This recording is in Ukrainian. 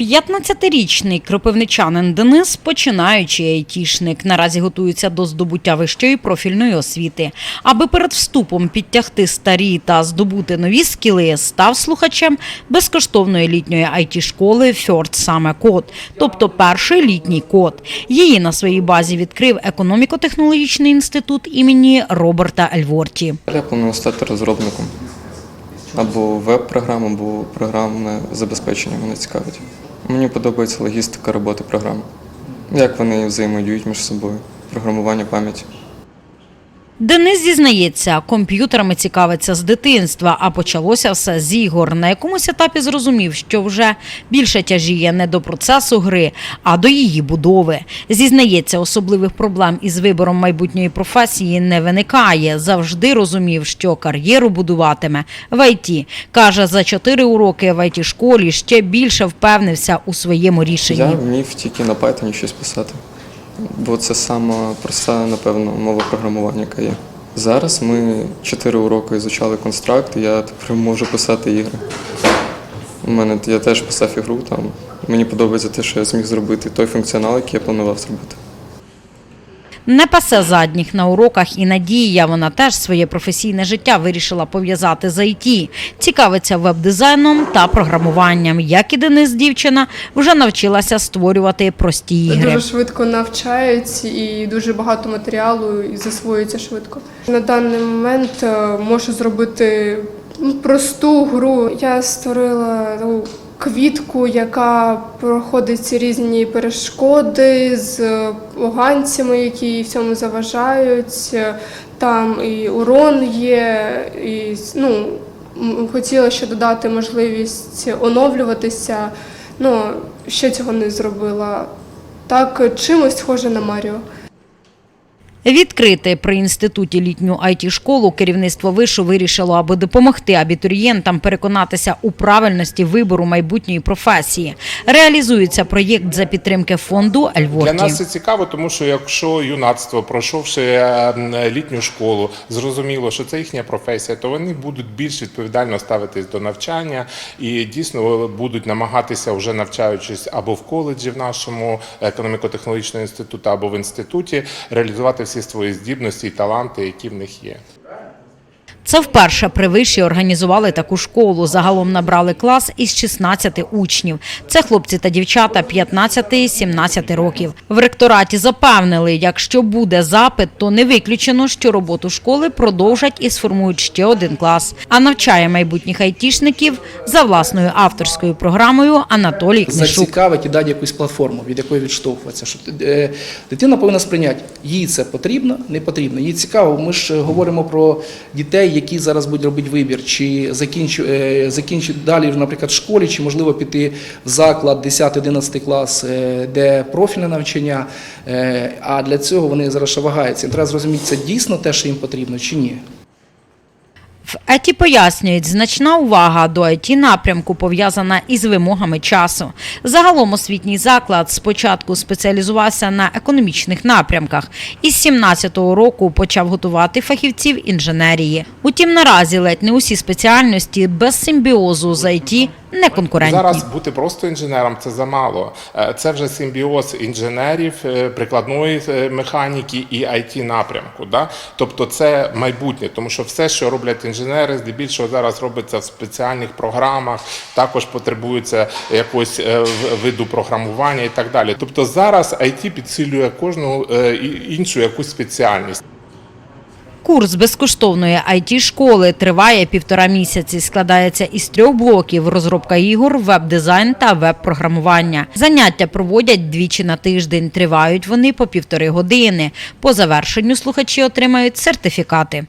15-річний кропивничанин Денис, починаючий айтішник, наразі готується до здобуття вищої профільної освіти. Аби перед вступом підтягти старі та здобути нові скіли, став слухачем безкоштовної літньої айті-школи First Summer Code, тобто перший літній код. Її на своїй базі відкрив економіко-технологічний інститут імені Роберта Ельворті. Я планую стати розробником або веб-програм, або програмне забезпечення мене цікавить. Мені подобається логістика роботи програм. Як вони взаємодіють між собою, програмування пам'яті. Денис зізнається, комп'ютерами цікавиться з дитинства, а почалося все з ігор. На якомусь етапі зрозумів, що вже більше тяжіє не до процесу гри, а до її будови. Зізнається, особливих проблем із вибором майбутньої професії не виникає. Завжди розумів, що кар'єру будуватиме в ІТ. Каже, за чотири уроки в іт школі ще більше впевнився у своєму рішенні. Я вмів тільки на Python щось писати, бо це сама проста, напевно, мова програмування, яка є. Зараз ми чотири уроки ізучали констракт, і я тепер можу писати ігри. У мене я теж писав ігру, там мені подобається те, що я зміг зробити, той функціонал, який я планував зробити. Не пасе задніх на уроках і Надія. Вона теж своє професійне життя вирішила пов'язати з ІТ. Цікавиться веб-дизайном та програмуванням. Як і Денис, дівчина вже навчилася створювати прості ігри. Дуже швидко навчають і дуже багато матеріалу і засвоюється швидко. На даний момент е, можу зробити ну, просту гру. Я створила ну, квітку, яка проходить різні перешкоди з поганцями, які в цьому заважають. Там і урон є, і ну, хотіла ще додати можливість оновлюватися. Ну, ще цього не зробила. Так, чимось схоже на Маріо. Відкрити при інституті літню it школу керівництво вишу вирішило, аби допомогти абітурієнтам переконатися у правильності вибору майбутньої професії. Реалізується проєкт за підтримки фонду Для нас це цікаво, тому що якщо юнацтво, пройшовши е, літню школу, зрозуміло, що це їхня професія, то вони будуть більш відповідально ставитись до навчання і дійсно будуть намагатися, вже навчаючись або в коледжі в нашому економіко-технологічному інституті, або в інституті, реалізувати всі свої здібності і таланти, які в них є. Це вперше при виші організували таку школу. Загалом набрали клас із 16 учнів. Це хлопці та дівчата 15-17 років. В ректораті запевнили, якщо буде запит, то не виключено, що роботу школи продовжать і сформують ще один клас. А навчає майбутніх айтішників за власною авторською програмою Анатолій Книшук. зацікавить і дати якусь платформу, від якої відштовхуватися. Що е, дитина повинна сприйняти, їй це потрібно, не потрібно. Їй цікаво. Ми ж говоримо про дітей, які зараз будуть робити вибір, чи е, закінчити далі, наприклад, в школі, чи можливо піти в заклад 10-11 клас, е, де профільне навчання. Е, А для цього вони зараз вагаються. Треба зрозуміти, це дійсно те, що їм потрібно, чи ні. В ЕТІ пояснюють, значна увага до it напрямку пов'язана із вимогами часу. Загалом освітній заклад спочатку спеціалізувався на економічних напрямках і з 17-го року почав готувати фахівців інженерії. Утім, наразі ледь не усі спеціальності без симбіозу з IT не конкурентні. Зараз бути просто інженером це замало. Е, Це вже симбіоз інженерів, е, прикладної е, механіки і it напрямку. Тобто це майбутнє, тому що все, що роблять інженери, здебільшого зараз робиться в спеціальних програмах, також потребується якогось е, виду програмування і так далі. Тобто зараз IT підсилює кожну е, іншу якусь спеціальність. Курс безкоштовної it школи триває півтора місяці. Складається із трьох блоків: розробка ігор, веб-дизайн та веб-програмування. Заняття проводять двічі на тиждень. Тривають вони по півтори години. По завершенню слухачі отримають сертифікати.